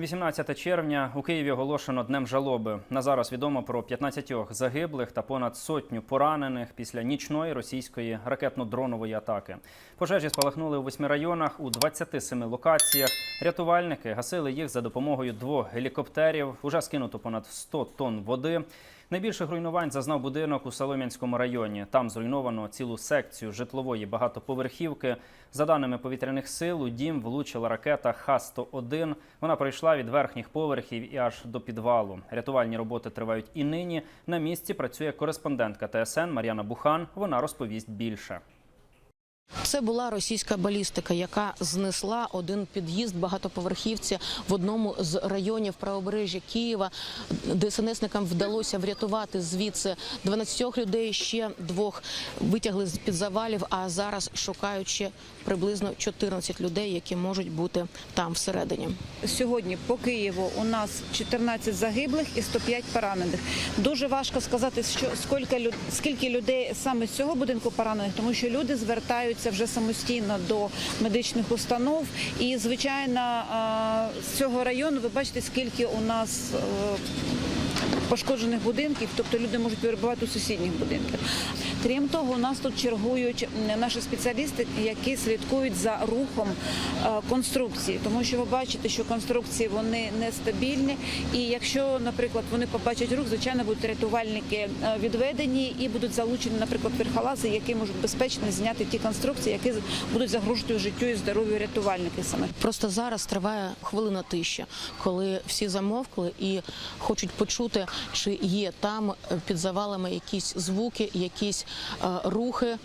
18 червня у Києві оголошено днем жалоби. На зараз відомо про 15 загиблих та понад сотню поранених після нічної російської ракетно-дронової атаки. Пожежі спалахнули у восьми районах у 27 локаціях. Рятувальники гасили їх за допомогою двох гелікоптерів. Уже скинуто понад 100 тонн води. Найбільших руйнувань зазнав будинок у Солом'янському районі. Там зруйновано цілу секцію житлової багатоповерхівки. За даними повітряних сил, у дім влучила ракета Х-101. Вона пройшла від верхніх поверхів і аж до підвалу. Рятувальні роботи тривають і нині. На місці працює кореспондентка ТСН Мар'яна Бухан. Вона розповість більше. Це була російська балістика, яка знесла один під'їзд багатоповерхівці в одному з районів правобережжя Києва. ДСНСникам вдалося врятувати звідси 12 людей. Ще двох витягли з під завалів. А зараз шукають ще приблизно 14 людей, які можуть бути там всередині. Сьогодні по Києву у нас 14 загиблих і 105 поранених. Дуже важко сказати, що скільки, людей саме з цього будинку поранених, тому що люди звертаються вже самостійно до медичних установ. І, звичайно, з цього району ви бачите, скільки у нас. е, Пошкоджених будинків, тобто люди можуть перебувати у сусідніх будинках. Крім того, у нас тут чергують наші спеціалісти, які слідкують за рухом е, конструкції, тому що ви бачите, що конструкції вони нестабільні. І якщо, наприклад, вони побачать рух, звичайно, будуть рятувальники е, відведені і будуть залучені, наприклад, верхолази, які можуть безпечно зняти ті конструкції, які будуть загрожувати життю і здоров'ю рятувальників саме. Просто зараз триває хвилина тиші, коли всі замовкли і хочуть почути, чи є там е, під завалами якісь звуки, якісь рухи.